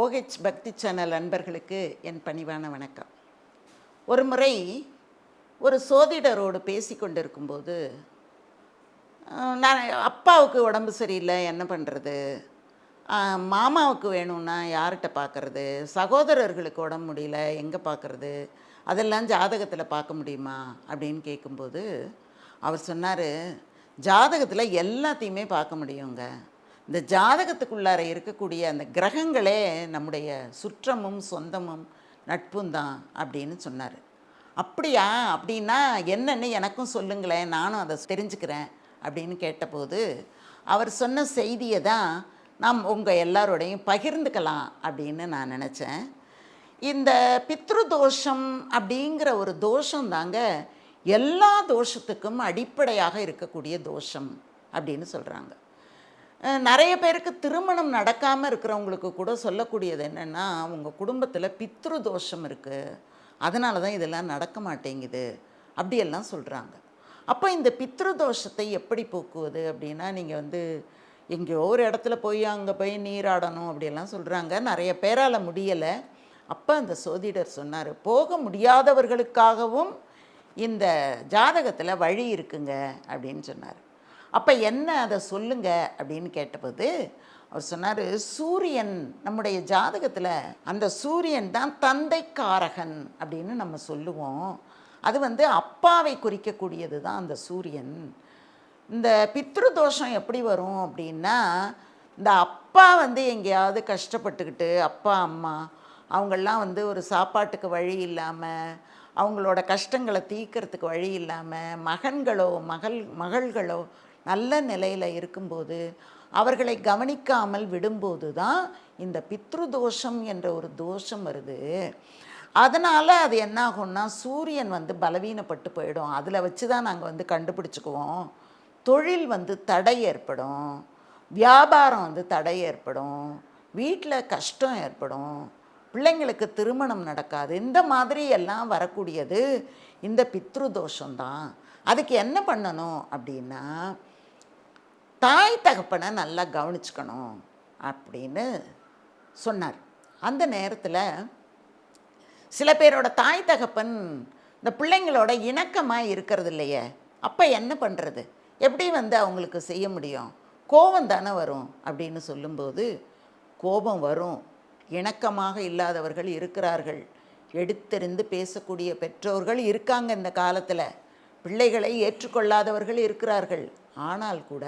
OH பக்தி channel அன்பர்களுக்கு என் பணிவான வணக்கம். ஒரு முறை ஒரு சோதிடரோடு பேசி கொண்டிருக்கும்போது நான் அப்பாவுக்கு உடம்பு சரியில்லை என்ன பண்ணுறது மாமாவுக்கு வேணும்னா யார்கிட்ட பார்க்குறது சகோதரர்களுக்கு உடம்பு முடியல எங்கே பார்க்குறது அதெல்லாம் ஜாதகத்தில் பார்க்க முடியுமா? அப்படின்னு கேட்கும்போது அவர் சொன்னார் ஜாதகத்தில் எல்லாத்தையுமே பார்க்க முடியுங்க. இந்த ஜாதகத்துக்குள்ளார இருக்கக்கூடிய அந்த கிரகங்களே நம்முடைய சுற்றமும் சொந்தமும் நட்பும் தான் அப்படின்னு சொன்னார். அப்படியா? அப்படின்னா என்னன்னு எனக்கும் சொல்லுங்களேன் நானும் அதை தெரிஞ்சுக்கிறேன் அப்படின்னு கேட்டபோது அவர் சொன்ன செய்தியை தான் நாம் உங்கள் எல்லாரோடையும் பகிர்ந்துக்கலாம் அப்படின்னு நான் நினச்சேன். இந்த பித்ரு தோஷம் அப்படிங்கிற ஒரு தோஷம் தாங்க எல்லா தோஷத்துக்கும் அடிப்படையாக இருக்கக்கூடிய தோஷம் அப்படின்னு சொல்கிறாங்க நிறைய பேருக்கு திருமணம் நடக்காமல் இருக்கிறவங்களுக்கு கூட சொல்லக்கூடியது என்னென்னா உங்கள் குடும்பத்தில் பித்ரு தோஷம் இருக்குது அதனால தான் இதெல்லாம் நடக்க மாட்டேங்குது. அப்படியெல்லாம் சொல்கிறாங்க அப்போ இந்த பித்ரு தோஷத்தை எப்படி போக்குவது அப்படின்னா நீங்கள் வந்து எங்கேயோ ஒரு இடத்துல போய் அங்கே போய் நீராடணும் அப்படியெல்லாம் சொல்கிறாங்க நிறைய பேரால் முடியலை. அப்போ அந்த சோதிடர் சொன்னார் போக முடியாதவர்களுக்காகவும் இந்த ஜாதகத்தில் வழி இருக்குங்க. அப்படின்னு சொன்னார். அப்போ என்ன அதை சொல்லுங்க அப்படின்னு கேட்டபோது அவர் சொன்னார் சூரியன் நம்முடைய ஜாதகத்தில் அந்த சூரியன் தான் தந்தைக்காரகன் அப்படின்னு நம்ம சொல்லுவோம். அது வந்து அப்பாவை குறிக்கக்கூடியது தான் அந்த சூரியன். இந்த பித்ரு தோஷம் எப்படி வரும் அப்படின்னா இந்த அப்பா வந்து எங்கேயாவது கஷ்டப்பட்டுக்கிட்டு அப்பா அம்மா அவங்கெல்லாம் வந்து ஒரு சாப்பாட்டுக்கு வழி இல்லாமல் அவங்களோட கஷ்டங்களை தீர்க்கறதுக்கு வழி இல்லாமல் மகன்களோ மகள் மகள்களோ நல்ல நிலையில் இருக்கும்போது அவர்களை கவனிக்காமல் விடும்போது தான் இந்த பித்ரு தோஷம் என்ற ஒரு தோஷம் வருது. அதனால் அது என்ன ஆகும்னா சூரியன் வந்து பலவீனப்பட்டு போயிடும். அதில் வச்சு தான் நாங்கள் வந்து கண்டுபிடிச்சிக்குவோம். தொழில் வந்து தடை ஏற்படும். வியாபாரம் வந்து தடை ஏற்படும். வீட்டில் கஷ்டம் ஏற்படும். பிள்ளைங்களுக்கு திருமணம் நடக்காது. இந்த மாதிரி எல்லாம் வரக்கூடியது இந்த பித்ரு தோஷம்தான் அதுக்கு என்ன பண்ணணும் அப்படின்னா தாய் தகப்பனை நல்லா கவனிச்சுக்கணும் அப்படின்னு சொன்னார். அந்த நேரத்தில் சில பேரோட தாய் தகப்பன் இந்த பிள்ளைங்களோட இணக்கமாக இருக்கிறது இல்லையே அப்போ என்ன பண்ணுறது எப்படி வந்து அவங்களுக்கு செய்ய முடியும்? கோபம் தானே வரும் அப்படின்னு சொல்லும்போது கோபம் வரும். இணக்கமாக இல்லாதவர்கள் இருக்கிறார்கள். எடுத்தெறிந்து பேசக்கூடிய பெற்றோர்கள் இருக்காங்க இந்த காலத்தில். பிள்ளைகளை ஏற்றுக்கொள்ளாதவர்கள் இருக்கிறார்கள். ஆனால் கூட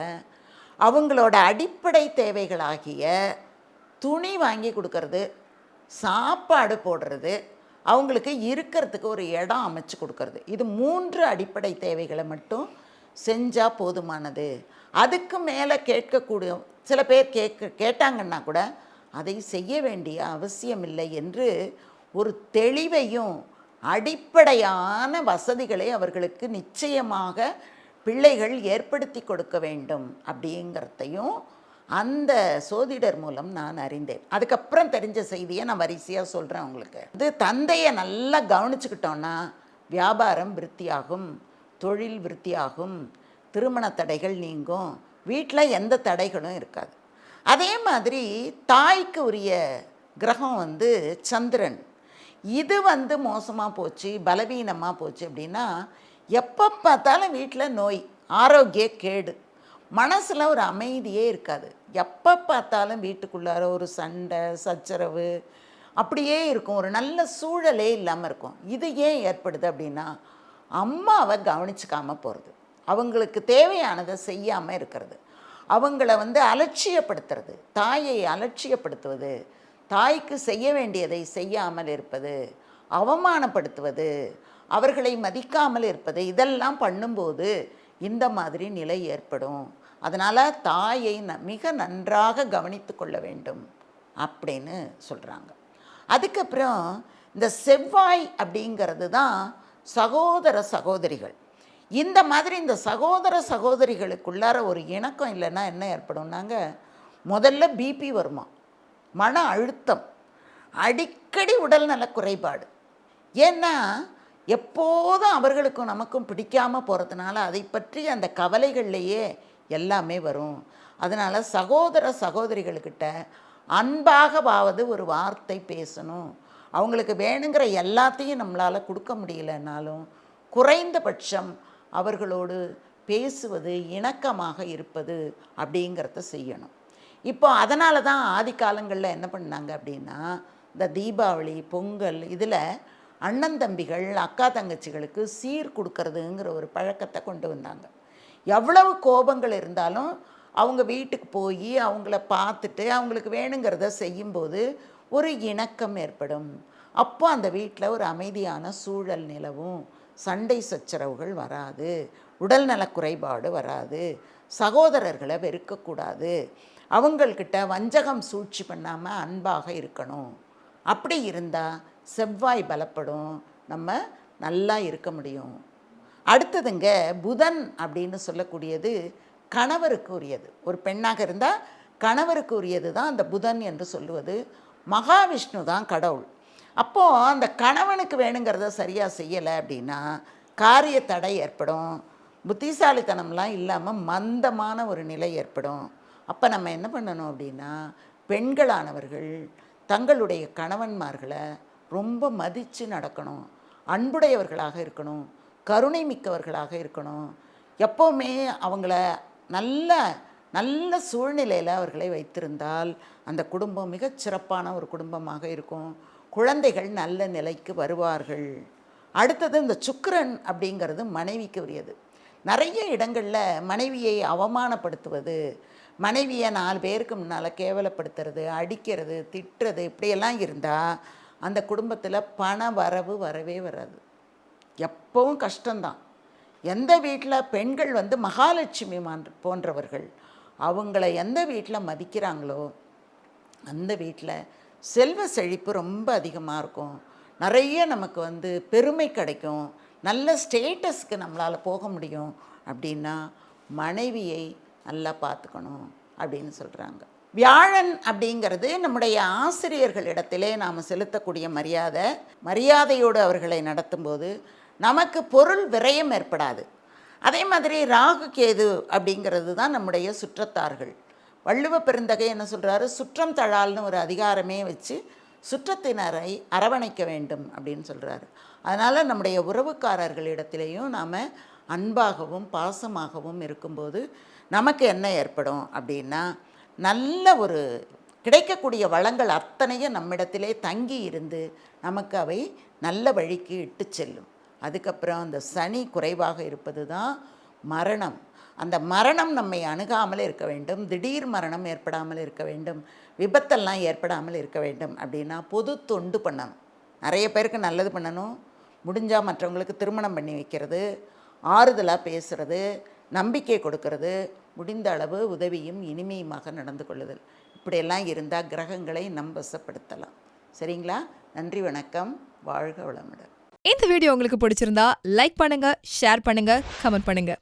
அவங்களோட அடிப்படை தேவைகளாகிய துணி வாங்கி கொடுக்கறது சாப்பாடு போடுறது அவங்களுக்கு இருக்கிறதுக்கு ஒரு இடம் அமைச்சு கொடுக்கறது. இது மூன்று அடிப்படை தேவைகளை மட்டும் செஞ்சால் போதுமானது. அதுக்கு மேலே கேட்கக்கூடிய சில பேர் கேட்க கேட்டாங்கன்னா கூட அதை செய்ய வேண்டிய அவசியமில்லை என்று ஒரு தெளிவையும் அடிப்படையான வசதிகளை அவர்களுக்கு நிச்சயமாக பிள்ளைகள் ஏற்படுத்தி கொடுக்க வேண்டும் அப்படிங்கிறதையும் அந்த சோதிடர் மூலம் நான் அறிந்தேன். அதுக்கப்புறம் தெரிஞ்ச செய்தியை நான் வரிசையாக சொல்கிறேன் உங்களுக்கு. இது தந்தையை நல்லா கவனிச்சுக்கிட்டோன்னா வியாபாரம் விருத்தியாகும் தொழில் விருத்தியாகும் திருமண தடைகள் நீங்கும் வீட்டில் எந்த தடைகளும் இருக்காது. அதே மாதிரி தாய்க்கு உரிய கிரகம் வந்து சந்திரன். இது வந்து மோசமாக போச்சு பலவீனமாக போச்சு அப்படின்னா எப்போ பார்த்தாலும் வீட்டில் நோய் ஆரோக்கிய கேடு. மனசில் ஒரு அமைதியே இருக்காது. எப்போ பார்த்தாலும் வீட்டுக்குள்ளார ஒரு சண்டை சச்சரவு அப்படியே இருக்கும். ஒரு நல்ல சூழலே இல்லாமல் இருக்கும். இது ஏன் ஏற்படுது அப்படின்னா அம்மாவை கவனிச்சிக்காமல் போகிறது அவங்களுக்கு தேவையானதை செய்யாமல் இருக்கிறது. அவங்கள வந்து அலட்சியப்படுத்துறது. தாயை அலட்சியப்படுத்துவது. தாய்க்கு செய்ய வேண்டியதை செய்யாமல் இருப்பது அவமானப்படுத்துவது அவர்களை மதிக்காமல் இருப்பது இதெல்லாம் பண்ணும்போது இந்த மாதிரி நிலை ஏற்படும். அதனால் தாயை ந மிக நன்றாக கவனித்து கொள்ள வேண்டும் அப்படின்னு சொல்கிறாங்க அதுக்கப்புறம் இந்த செவ்வாய் அப்படிங்கிறது தான் சகோதர சகோதரிகள். இந்த மாதிரி இந்த சகோதர சகோதரிகளுக்குள்ளார ஒரு இணக்கம் இல்லைன்னா என்ன ஏற்படும்னாங்க? முதல்ல பிபி வருமா? மன அழுத்தம் அடிக்கடி உடல்நல குறைபாடு. ஏன்னா எப்போதும் அவர்களுக்கும் நமக்கும் பிடிக்காம போகிறதுனால அதை பற்றி அந்த கவலைகள்லையே எல்லாமே வரும். அதனால் சகோதர சகோதரிகள்கிட்ட அன்பாகவாவது ஒரு வார்த்தை பேசணும். அவங்களுக்கு வேணுங்கிற எல்லாத்தையும் நம்மளால் கொடுக்க முடியலனாலும் குறைந்தபட்சம் அவர்களோடு பேசுவது இணக்கமாக இருப்பது அப்படிங்கிறத செய்யணும். இப்போ அதனால தான் ஆதி காலங்களில் என்ன பண்ணாங்க அப்படின்னா இந்த தீபாவளி பொங்கல் இதில் அண்ணன் தம்பிகள் அக்கா தங்கச்சிகளுக்கு சீர் கொடுக்கறதுங்கிற ஒரு பழக்கத்தை கொண்டு வந்தாங்க. எவ்வளவு கோபங்கள் இருந்தாலும் அவங்க வீட்டுக்கு போய் அவங்கள பார்த்துட்டு அவங்களுக்கு வேணுங்கிறத செய்யும்போது ஒரு இணக்கம் ஏற்படும். அப்போ அந்த வீட்டில் ஒரு அமைதியான சூழல் நிலவும். சண்டை சச்சரவுகள் வராது. உடல்நல குறைபாடு வராது. சகோதரர்களை வெறுக்கக்கூடாது. அவங்கள்கிட்ட வஞ்சகம் சூழ்ச்சி பண்ணாமல் அன்பாக இருக்கணும். அப்படி இருந்தால் செவ்வாய் பலப்படும். நம்ம நல்லா இருக்க முடியும். அடுத்ததுங்க புதன் அப்படின்னு சொல்லக்கூடியது கணவருக்கு உரியது ஒரு பெண்ணாக இருந்தால் கணவருக்கு உரியது தான் அந்த புதன் என்று சொல்லுவது. மகாவிஷ்ணு தான் கடவுள். அப்போது அந்த கணவனுக்கு வேணுங்கிறத சரியாக செய்யலை அப்படின்னா காரிய தடை ஏற்படும். புத்திசாலித்தனம்லாம் இல்லாமல் மந்தமான ஒரு நிலை ஏற்படும். அப்போ நம்ம என்ன பண்ணணும் அப்படின்னா பெண்களானவர்கள் தங்களுடைய கணவன்மார்களை ரொம்ப மதித்து நடக்கணும். அன்புடையவர்களாக இருக்கணும். கருணை மிக்கவர்களாக இருக்கணும். எப்போவுமே அவங்கள நல்ல நல்ல சூழ்நிலையில் அவர்களை வைத்திருந்தால் அந்த குடும்பம் மிகச்சிறப்பான ஒரு குடும்பமாக இருக்கும். குழந்தைகள் நல்ல நிலைக்கு வருவார்கள். அடுத்தது இந்த சுக்கரன் அப்படிங்கிறது மனைவிக்கு உரியது நிறைய இடங்களில் மனைவியை அவமானப்படுத்துவது மனைவியை நாலு பேருக்கு முன்னால் கேவலப்படுத்துறது அடிக்கிறது திட்டுறது இப்படியெல்லாம் இருந்தால் அந்த குடும்பத்தில் பண வரவு வரவே வராது. எப்பவும் கஷ்டம்தான். எந்த வீட்டில் பெண்கள் வந்து மகாலட்சுமி மான்- போன்றவர்கள் அவங்கள எந்த வீட்டில் மதிக்கிறாங்களோ அந்த வீட்டில் செல்வ செழிப்பு ரொம்ப அதிகமாக இருக்கும். நிறைய நமக்கு வந்து பெருமை கிடைக்கும். நல்ல ஸ்டேட்டஸ்க்கு நம்மளால் போக முடியும். அப்படின்னா மனைவியை நல்லா பார்த்துக்கணும் அப்படின்னு சொல்கிறாங்க வியாழன் அப்படிங்கிறது நம்முடைய ஆசிரியர்களிடத்திலே நாம் செலுத்தக்கூடிய மரியாதை மரியாதையோடு அவர்களை நடத்தும்போது நமக்கு பொருள் விரயம் ஏற்படாது. அதே மாதிரி ராகு கேது அப்படிங்கிறது தான் நம்முடைய சுற்றத்தார்கள். வள்ளுவ பெருந்தகை என்ன சொல்கிறாரு சுற்றம் தழால்னு ஒரு அதிகாரமே வச்சு சுற்றத்தினரை அரவணைக்க வேண்டும் அப்படின்னு சொல்கிறாரு அதனால் நம்முடைய உறவுக்காரர்களிடத்திலையும் நாம் அன்பாகவும் பாசமாகவும் இருக்கும்போது நமக்கு என்ன ஏற்படும் அப்படின்னா நல்ல ஒரு கிடைக்கக்கூடிய வளங்கள் அத்தனையும் நம்மிடத்திலே தங்கி இருந்து நமக்கு அவை நல்ல வழிக்கு இட்டு செல்லும். அதுக்கப்புறம் அந்த சனி குறைவாக இருப்பது தான் மரணம். அந்த மரணம் நம்மை அணுகாமல் இருக்க வேண்டும் திடீர் மரணம் ஏற்படாமல் இருக்க வேண்டும் விபத்தெல்லாம் ஏற்படாமல் இருக்க வேண்டும் அப்படின்னா பொது தொண்டு பண்ணணும். நிறைய பேருக்கு நல்லது பண்ணணும். முடிஞ்சால் மற்றவங்களுக்கு திருமணம் பண்ணி வைக்கிறது. ஆறுதலாக பேசுகிறது நம்பிக்கை கொடுக்கறது முடிந்த அளவு உதவியும் இனிமையுமாக நடந்து கொள்ளுதல். இப்படியெல்லாம் இருந்தால் கிரகங்களை நம்பசப்படுத்தலாம் சரிங்களா? நன்றி வணக்கம். வாழ்க வளமுடன். இந்த வீடியோ உங்களுக்கு பிடிச்சிருந்தா லைக் பண்ணுங்கள் ஷேர் பண்ணுங்கள் கமெண்ட் பண்ணுங்கள்